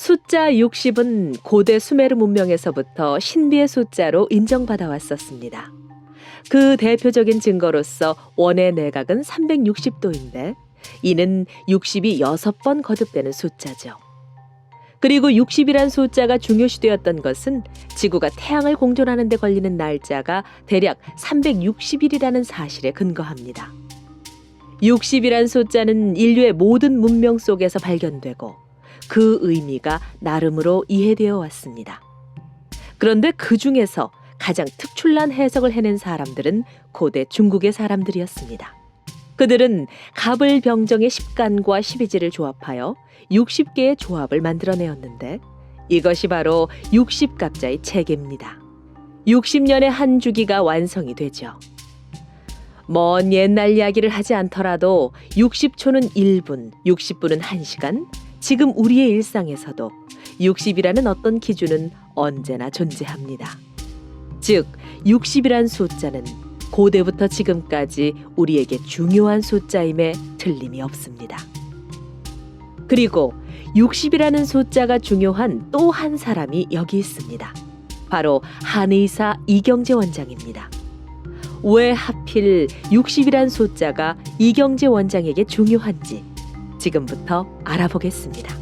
숫자 60은 고대 수메르 문명에서부터 신비의 숫자로 인정받아 왔었습니다. 그 대표적인 증거로서 원의 내각은 360도인데 이는 60이 6번 거듭되는 숫자죠. 그리고 60이란 숫자가 중요시되었던 것은 지구가 태양을 공존하는 데 걸리는 날짜가 대략 360일이라는 사실에 근거합니다. 60이란 숫자는 인류의 모든 문명 속에서 발견되고 그 의미가 나름으로 이해되어 왔습니다. 그런데 그 중에서 가장 특출난 해석을 해낸 사람들은 고대 중국의 사람들이었습니다. 그들은 갑을 병정의 10간과 12지를 조합하여 60개의 조합을 만들어내었는데 이것이 바로 60갑자의 체계입니다. 60년의 한 주기가 완성이 되죠. 먼 옛날 이야기를 하지 않더라도 60초는 1분, 60분은 1시간, 지금 우리의 일상에서도 60이라는 어떤 기준은 언제나 존재합니다. 즉, 60이란 숫자는 고대부터 지금까지 우리에게 중요한 숫자임에 틀림이 없습니다. 그리고 60이라는 숫자가 중요한 또 한 사람이 여기 있습니다. 바로 한의사 이경재 원장입니다. 왜 하필 60이란 숫자가 이경재 원장에게 중요한지 지금부터 알아보겠습니다.